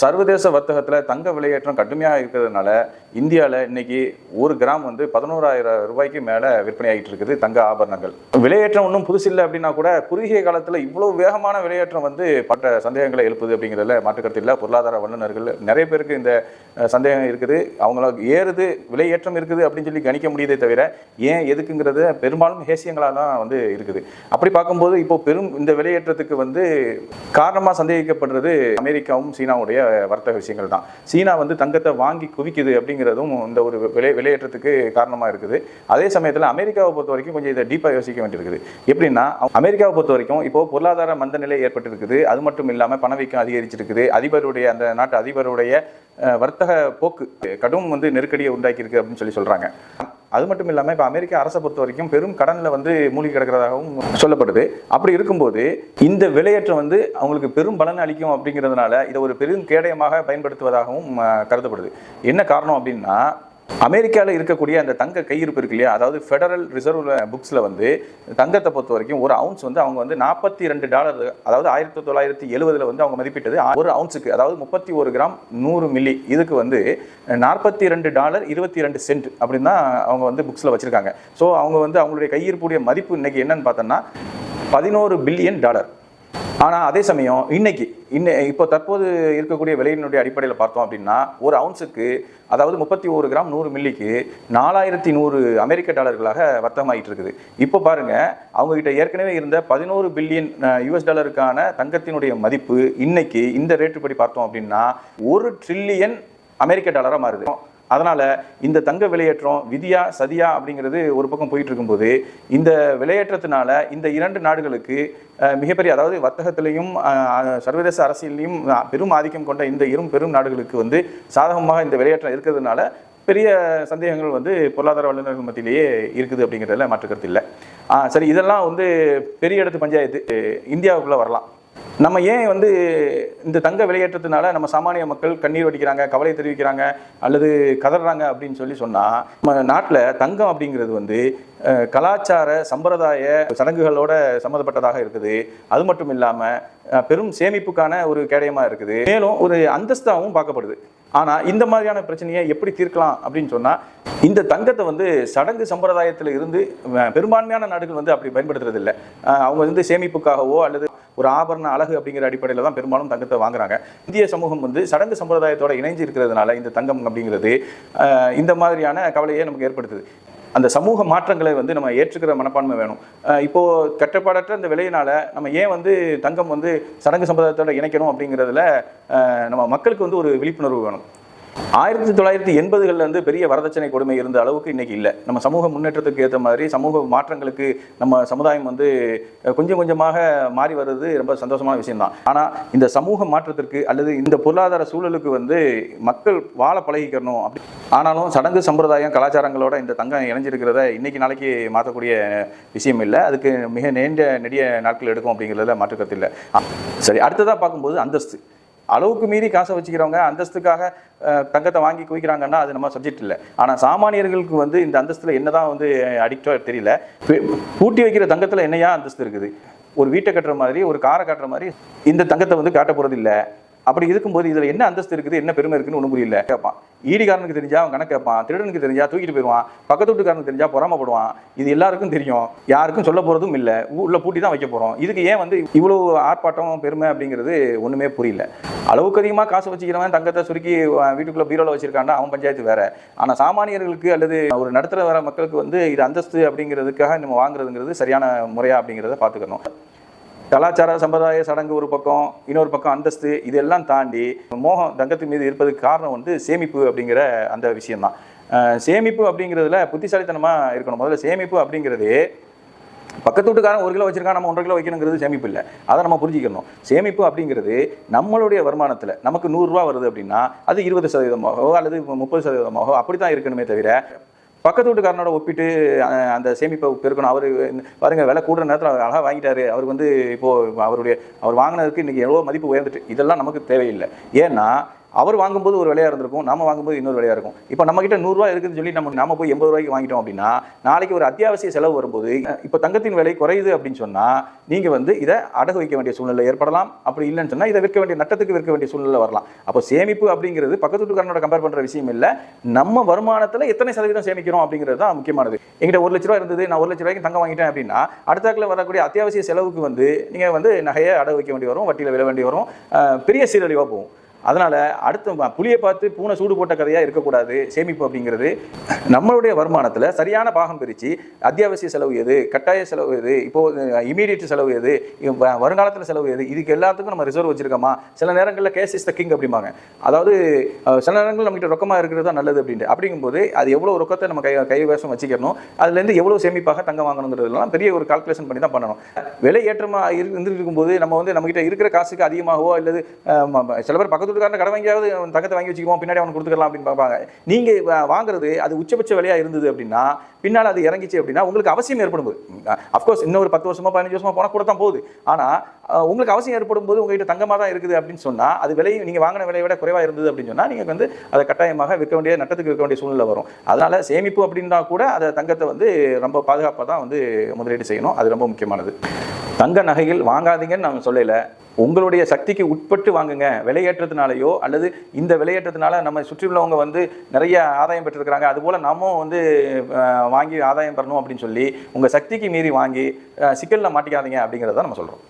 சர்வதேச வர்த்தகத்தில் தங்க விலையேற்றம் கடுமையாக இருக்கிறதுனால இந்தியாவில் இன்னைக்கு ஒரு கிராம் வந்து பதினோராயிரம் ரூபாய்க்கு மேலே விற்பனையாகிட்டு இருக்குது தங்க ஆபரணங்கள். விலையேற்றம் ஒன்றும் புதுசில்லை அப்படின்னா கூட குறுகிய காலத்தில் இவ்வளோ வேகமான விலையேற்றம் வந்து பட்ட சந்தேகங்களை எழுப்புது அப்படிங்கிறதுல மாற்றுக்கருத்து இல்லை. பொருளாதார வல்லுநர்கள் நிறைய பேருக்கு இந்த சந்தேகம் இருக்குது. அவங்களுக்கு ஏறுது விலையேற்றம் இருக்குது அப்படின்னு சொல்லி கணிக்க முடியுதே தவிர ஏன் எதுக்குங்கிறது பெரும்பாலும் ஹேசியங்களாக தான் வந்து இருக்குது. அப்படி பார்க்கும்போது இப்போ பெரும் இந்த விலையேற்றத்துக்கு வந்து காரணமாக சந்தேகிக்கப்படுறது அமெரிக்காவும் சீனாவுடைய வர்த்தக விஷயங்கள் தான். சீனா வந்து தங்கத்தை வாங்கி குவிக்குது அப்படிங்கிறதும் இந்த ஒரு விலை விலையேற்றத்துக்கு காரணமாக இருக்குது. அதே சமயத்தில் அமெரிக்காவை பொறுத்த வரைக்கும் கொஞ்சம் இதை டீப்பாக யோசிக்க வேண்டியிருக்குது. எப்படின்னா அமெரிக்காவை பொறுத்த வரைக்கும் இப்போ பொருளாதார மந்த நிலை ஏற்பட்டிருக்குது. அது மட்டும் இல்லாமல் பணவீக்கம் அதிகரிச்சிருக்குது. அதிபருடைய அந்த நாட்டு அதிபருடைய வர்த்தக போக்கு கடும் வந்து நெருக்கடியை உண்டாக்கியிருக்கு அப்படின்னு சொல்லி சொல்கிறாங்க அது மட்டும் இல்லாமல் இப்போ அமெரிக்க அரசை பொறுத்த வரைக்கும் பெரும் கடனில் வந்து மூழ்கி கிடக்கிறதாகவும் சொல்லப்படுது. அப்படி இருக்கும்போது இந்த விலையேற்றம் வந்து அவங்களுக்கு பெரும் பலன் அளிக்கும் அப்படிங்கிறதுனால இதை ஒரு பெரும் கேடயமாக பயன்படுத்துவதாகவும் கருதப்படுது. என்ன காரணம் அப்படின்னா அமெரிக்காவில் இருக்கக்கூடிய அந்த தங்க கையிருப்பு இருக்கு இல்லையா? அதாவது ஃபெடரல் ரிசர்வ் புக்ஸில் வந்து தங்கத்தை பொறுத்த வரைக்கும் ஒரு அவுன்ஸ் வந்து அவங்க வந்து நாற்பத்தி ரெண்டு டாலர் அதாவது ஆயிரத்தி தொள்ளாயிரத்தி எழுபதில் வந்து அவங்க மதிப்பிட்டது. ஒரு அவுன்ஸுக்கு அதாவது முப்பத்தி ஒரு கிராம் நூறு மில்லி இதுக்கு வந்து நாற்பத்தி ரெண்டு டாலர் இருபத்தி ரெண்டு சென்ட் அப்படின்னு தான் அவங்க வந்து புக்ஸில் வச்சுருக்காங்க. ஸோ அவங்க வந்து அவங்களுடைய கையிருப்புடைய மதிப்பு இன்னைக்கு என்னன்னு பார்த்தோன்னா பதினோரு பில்லியன் டாலர் ஆனால் அதே சமயம் இன்னைக்கு இன்ன இப்போ தற்போது இருக்கக்கூடிய விலையினுடைய அடிப்படையில் பார்த்தோம் அப்படின்னா ஒரு அவுன்ஸுக்கு அதாவது முப்பத்தி ஒரு கிராம் நூறு மில்லிக்கு நாலாயிரத்தி நூறு அமெரிக்க டாலர்களாக வர்த்தகமாயிட்டு இருக்குது இப்போ பாருங்க அவங்ககிட்ட ஏற்கனவே இருந்த பதினோரு பில்லியன் யூஎஸ் டாலருக்கான தங்கத்தினுடைய மதிப்பு இன்னைக்கு இந்த ரேட்டு படி பார்த்தோம் அப்படின்னா ஒரு ட்ரில்லியன் அமெரிக்க டாலராக மாறுது. அதனால் இந்த தங்க விலையேற்றம் விதியா சதியா அப்படிங்கிறது ஒரு பக்கம் போயிட்டு இருக்கும்போது இந்த விலையேற்றத்தினால இந்த இரண்டு நாடுகளுக்கு மிகப்பெரிய அதாவது வர்த்தகத்திலையும் சர்வதேச அரசியலையும் பெரும் ஆதிக்கம் கொண்ட இந்த இரும் பெரும் நாடுகளுக்கு வந்து சாதகமாக இந்த விலையேற்றம் இருக்கிறதுனால பெரிய சந்தேகங்கள் வந்து பொருளாதார வல்லுநர்கள் மத்தியிலேயே இருக்குது அப்படிங்கிறதுல மாற்று கருத்து இல்லை சரி இதெல்லாம் வந்து பெரிய இடத்து பஞ்சாயத்து இந்தியாவுக்குள்ளே வரலாம். நம்ம ஏன் வந்து இந்த தங்க விலையேற்றத்தினால நம்ம சாமானிய மக்கள் கண்ணீர் வடிக்கிறாங்க கவலை தெரிவிக்கிறாங்க அல்லது கதறாங்க அப்படின்னு சொல்லி சொன்னால் நம்ம நாட்டில் தங்கம் அப்படிங்கிறது வந்து கலாச்சார சம்பிரதாய சடங்குகளோட சம்மந்தப்பட்டதாக இருக்குது. அது மட்டும் இல்லாமல் பெரும் சேமிப்புக்கான ஒரு கேடயமாக இருக்குது. மேலும் ஒரு அந்தஸ்தாகவும் பார்க்கப்படுது. ஆனால் இந்த மாதிரியான பிரச்சனையை எப்படி தீர்க்கலாம் அப்படின்னு சொன்னால் இந்த தங்கத்தை வந்து சடங்கு சம்பிரதாயத்தில் இருந்து பெரும்பான்மையான நாடுகள் வந்து அப்படி பயன்படுத்துறதில்லை. அவங்க வந்து சேமிப்புக்காகவோ அல்லது ஒரு ஆபரண அழகு அப்படிங்கிற அடிப்படையில் தான் பெரும்பாலும் தங்கத்தை வாங்குறாங்க. இந்திய சமூகம் வந்து சடங்கு சம்பிரதாயத்தோட இணைஞ்சு இருக்கிறதுனால இந்த தங்கம் அப்படிங்கிறது இந்த மாதிரியான கவலையை நமக்கு ஏற்படுத்துது. அந்த சமூக மாற்றங்களை வந்து நம்ம ஏற்றுக்கிற மனப்பான்மை வேணும். இப்போது இப்போ கட்டுப்பாடற்ற இந்த விலையினால நம்ம ஏன் வந்து தங்கம் வந்து சடங்கு சம்பிரதாயத்தோட இணைக்கணும் அப்படிங்கிறதுல நம்ம மக்களுக்கு வந்து ஒரு விழிப்புணர்வு வேணும். ஆயிரத்தி தொள்ளாயிரத்தி எண்பதுகளில் வந்து பெரிய வரதட்சணை கொடுமை இருந்த அளவுக்கு இன்னைக்கு இல்லை. நம்ம சமூக முன்னேற்றத்துக்கு ஏற்ற மாதிரி சமூக மாற்றங்களுக்கு நம்ம சமுதாயம் வந்து கொஞ்சம் கொஞ்சமாக மாறி வர்றது ரொம்ப சந்தோஷமான விஷயம்தான். ஆனால் இந்த சமூக மாற்றத்திற்கு அல்லது இந்த பொருளாதார சூழலுக்கு வந்து மக்கள் வாழ பழகிக்கணும் அப்படி. ஆனாலும் சடங்கு சம்பிரதாயம் கலாச்சாரங்களோட இந்த தங்கம் இணைஞ்சிருக்கிறத இன்னைக்கு நாளைக்கு மாற்றக்கூடிய விஷயம் இல்லை. அதுக்கு மிக நீண்ட நெடிய நாட்கள் எடுக்கும் அப்படிங்கிறதுல மாற்றுக்கருத்து இல்லை. சரி அடுத்ததாக பார்க்கும்போது அந்தஸ்து. அளவுக்கு மீறி காசை வச்சுக்கிறவங்க அந்தஸ்துக்காக தங்கத்தை வாங்கி குவிக்கிறாங்கன்னா அது நம்ம சப்ஜெக்ட் இல்லை. ஆனால் சாமானியர்களுக்கு வந்து இந்த அந்தஸ்தில் என்னதான் வந்து அடிக்டோ தெரியல. பூட்டி வைக்கிற தங்கத்தில் என்னையா அந்தஸ்து இருக்குது? ஒரு வீட்டை கட்டுற மாதிரி ஒரு காரை காட்டுற மாதிரி இந்த தங்கத்தை வந்து காட்ட போகிறது இல்லை. அப்படி இருக்கும்போது இதில் என்ன அந்தஸ்து இருக்குது என்ன பெருமை இருக்குன்னு ஒன்றும் புரியல. கேட்பான் ஈடிக்காரனுக்கு தெரிஞ்சா அவன் கணக்கு கேட்பான் திருடனுக்கு தெரிஞ்சா தூக்கிட்டு போயிடுவான். பக்கத்து வீட்டுக்காரனுக்கு தெரிஞ்சா பொறாமப்படுவான். இது எல்லாருக்கும் தெரியும். யாருக்கும் சொல்ல போகிறதும் இல்லை. உள்ள பூட்டி தான் வைக்க போகிறோம் இதுக்கு ஏன் வந்து இவ்வளோ ஆர்ப்பாட்டம் பெருமை அப்படிங்கிறது ஒன்றுமே புரியல. அளவுக்கு அதிகமாக காசு வச்சுக்கிறவன் தங்கத்தை சுருக்கி வீட்டுக்குள்ளே வீட்டுக்குள்ள பீரோல வச்சிருக்காண்டா அவன் பஞ்சாயத்து வேற. ஆனால் சாமானியர்களுக்கு அல்லது ஒரு நடுத்தர வர மக்களுக்கு வந்து இது அந்தஸ்து அப்படிங்கிறதுக்காக நம்ம வாங்குறதுங்கிறது சரியான முறையா அப்படிங்கிறத பார்த்துக்கணும். கலாச்சார சம்பிரதாய சடங்கு ஒரு பக்கம் இன்னொரு பக்கம் அந்தஸ்து இதெல்லாம் தாண்டி மோகம் தங்கத்து மீது இருப்பதுக்கு காரணம் வந்து சேமிப்பு அப்படிங்கிற அந்த விஷயம்தான். சேமிப்பு அப்படிங்கிறதுல புத்திசாலித்தனமாக இருக்கணும். முதல்ல சேமிப்பு அப்படிங்கிறது பக்கத்து வீட்டுக்காரன் ஒரு கிலோ வச்சிருக்கான் நம்ம ஒன்றரை கிலோ வைக்கணுங்கிறது சேமிப்பு இல்லை. அதை நம்ம புரிஞ்சிக்கணும். சேமிப்பு அப்படிங்கிறது நம்மளுடைய வருமானத்தில் நமக்கு நூறுரூவா வருது அப்படின்னா அது இருபது சதவீதமாகவோ அல்லது முப்பது சதவீதமாகவோ அப்படி தான் இருக்கணுமே தவிர பக்கத்து வீட்டுக்காரனோட ஒப்பிட்டு அந்த சேமிப்பை பெருக்கணும். அவர் பாருங்க விலை கூடுற நேரத்தில் அவர் அழகாக வாங்கிட்டாரு. அவர் வந்து இப்போது அவருடைய அவர் வாங்கினதுக்கு இன்றைக்கி எவ்வளோ மதிப்பு உயர்ந்துட்டு இதெல்லாம் நமக்கு தேவையில்லை. ஏன்னா அவர் வாங்கும்போது ஒரு விலையா இருந்திருக்கும் நம்ம வாங்கும்போது இன்னொரு விலையாக இருக்கும். இப்போ நம்ம கிட்ட நூறுரூவா இருக்குதுன்னு சொல்லி நம்ம நம்ம போய் எண்பது ரூபாய்க்கு வாங்கிட்டோம் அப்படின்னா நாளைக்கு ஒரு அத்தியாவசிய செலவு வரும்போது இப்போ தங்கத்தின் விலை குறையுது அப்படின்னு சொன்னால் நீங்கள் வந்து இதை அடகு வைக்க வேண்டிய சூழ்நிலை ஏற்படலாம். அப்படி இல்லைன்னு சொன்னால் இதை விற்க வேண்டிய நட்டத்துக்கு விற்க வேண்டிய சூழ்நிலை வரலாம். அப்போ சேமிப்பு அப்படிங்கிறது பக்கத்து வீட்டுக்காரனோட கம்பேர் பண்ணுற விஷயம் இல்லை. நம்ம வருமானத்தில் எத்தனை சதவீதம் சேமிக்கிறோம் அப்படிங்கிறது தான் முக்கியமானது. எங்கிட்ட ஒரு லட்ச ரூபா இருந்தது நான் ஒரு லட்ச ரூபாய்க்கு தங்கம் வாங்கிட்டேன் அப்படின்னா அடுத்தாக்கில் வரக்கூடிய அத்தியாவசிய செலவுக்கு வந்து நீங்கள் வந்து நகையை அடகு வைக்க வேண்டி வரும் வட்டியில் விட வேண்டி வரும். பெரிய சீரழிவாக போகும். அதனால அடுத்த புளியை பார்த்து பூனை சூடு போட்ட கதையா இருக்கக்கூடாது சேமிப்பு அப்படிங்கிறது. நம்மளுடைய வருமானத்தில் சரியான பாகம் பிரித்து அத்தியாவசிய செலவு எது கட்டாய செலவு எது இப்போது இமீடியட் செலவு எது வருங்காலத்தில் செலவு எது இதுக்கு எல்லாத்துக்கும் நம்ம ரிசர்வ் வச்சிருக்கோமா? சில நேரங்களில் கேஸ் இஸ் த கிங் அப்படிம்பாங்க. அதாவது சில நேரங்களில் நம்மகிட்ட ரொக்கமாக இருக்கிறது தான் நல்லது அப்படின்ட்டு. அப்படிங்கும்போது அது எவ்வளோ ரொக்கத்தை நம்ம கை கைவசம் வச்சுக்கணும் அதுலேருந்து எவ்வளோ சேமிப்பாக தங்கம் வாங்கணுங்கிறதுலாம் பெரிய ஒரு கால்குலேஷன் பண்ணி தான் பண்ணணும். விலை ஏற்றமாக இரு- இருந்துட்டு இருக்கும்போது நம்ம வந்து நம்மகிட்ட இருக்கிற காசுக்கு அதிகமாகவோ அல்லது சில பேர் பக்கத்து வீட்டுக்காரன் கடை வாங்கியாவது தங்கத்தை வாங்கி வச்சுக்குவோம் பின்னாடி அவனுக்கு கொடுத்துக்கலாம் அப்படின்னு பார்ப்பாங்க. நீங்கள் வாங்குறது அது உச்ச உச்சபட்ச விலையா இருந்தது அப்படின்னா பின்னால் அது இறங்கிச்சு அப்படின்னா உங்களுக்கு அவசியம் ஏற்படும் போது. அஃப்கோர்ஸ் இன்னொரு பத்து வருஷமா பதினஞ்சு வருஷமா போனால் கூட தான் போகுது. ஆனால் உங்களுக்கு அவசியம் ஏற்படும் போது உங்ககிட்ட தங்கமாக தான் இருக்குது அப்படின்னு சொன்னால் அது விலை நீங்கள் வாங்கின விலையை விட குறைவாக இருந்தது அப்படின்னு சொன்னால் நீங்கள் வந்து அதை கட்டாயமாக விற்க வேண்டிய நட்டத்துக்கு விற்க வேண்டிய சூழ்நிலை வரும். அதனால் சேமிப்பு அப்படின்னா கூட அதை தங்கத்தை வந்து ரொம்ப பாதுகாப்பாக தான் வந்து முதலீடு செய்யணும். அது ரொம்ப முக்கியமானது. தங்க நகைகள் வாங்காதீங்கன்னு நான் சொல்லலை உங்களுடைய சக்திக்கு உட்பட்டு வாங்குங்க. விலையேற்றத்தினாலேயோ அல்லது இந்த விலையேற்றத்தினால நம்ம சுற்றியுள்ளவங்க வந்து நிறைய ஆதாயம் பெற்றிருக்கிறாங்க. அதுபோல் நாமும் வந்து வாங்கி ஆதாயம் பெறணும் அப்படின்னு சொல்லி உங்கள் சக்திக்கு மீறி வாங்கி சிக்கலில் மாட்டிக்காதீங்க அப்படிங்கிறத நம்ம சொல்கிறோம்